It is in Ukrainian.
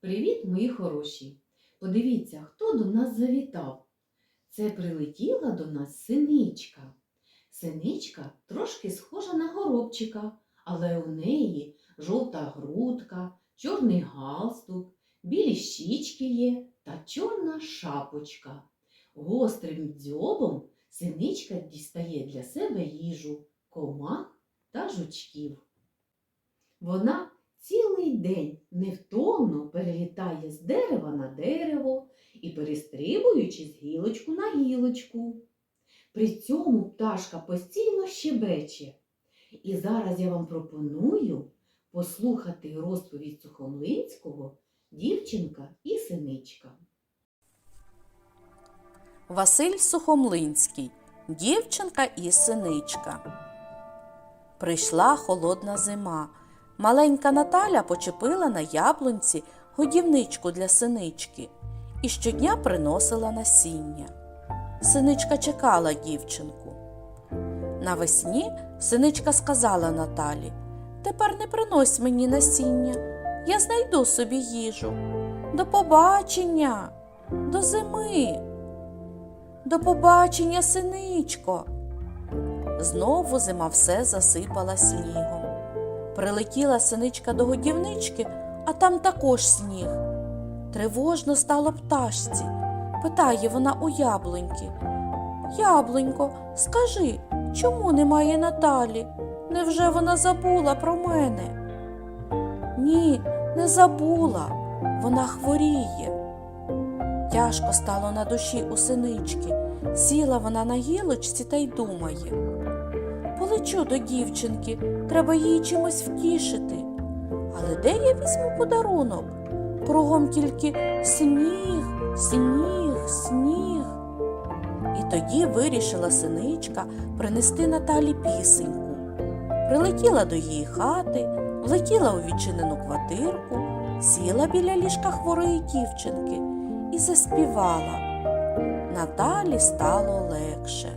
Привіт, мої хороші! Подивіться, хто до нас завітав. Це прилетіла до нас синичка. Синичка трошки схожа на горобчика, але у неї жовта грудка, чорний галстук, білі щічки є та чорна шапочка. Гострим дзьобом синичка дістає для себе їжу, комах та жучків. Вона цілий день невтомно перелітає з дерева на дерево і перестрибуючи з гілочку на гілочку. При цьому пташка постійно щебече. І зараз я вам пропоную послухати розповідь Сухомлинського Дівчинка і синичка. Василь Сухомлинський. Дівчинка і синичка. Прийшла холодна зима. Маленька Наталя почепила на яблунці годівничку для синички і щодня приносила насіння. Синичка чекала дівчинку. Навесні синичка сказала Наталі Тепер не принось мені насіння, я знайду собі їжу. До побачення, до зими. До побачення, синичко. Знову зима все засипала снігом. Прилетіла синичка до годівнички, а там також сніг. Тривожно стало пташці. Питає вона у яблуньки. Яблунько, скажи, чому немає Наталі? Невже вона забула про мене? Ні, не забула. Вона хворіє. Тяжко стало на душі у синички. Сіла вона на гілочці та й думає. Полечу до дівчинки, треба її чимось втішити. Але де я візьму подарунок? Кругом тільки сніг, сніг, сніг. І тоді вирішила синичка принести Наталі пісеньку. Прилетіла до її хати, влетіла у відчинену квартирку, сіла біля ліжка хворої дівчинки і заспівала. Наталі стало легше.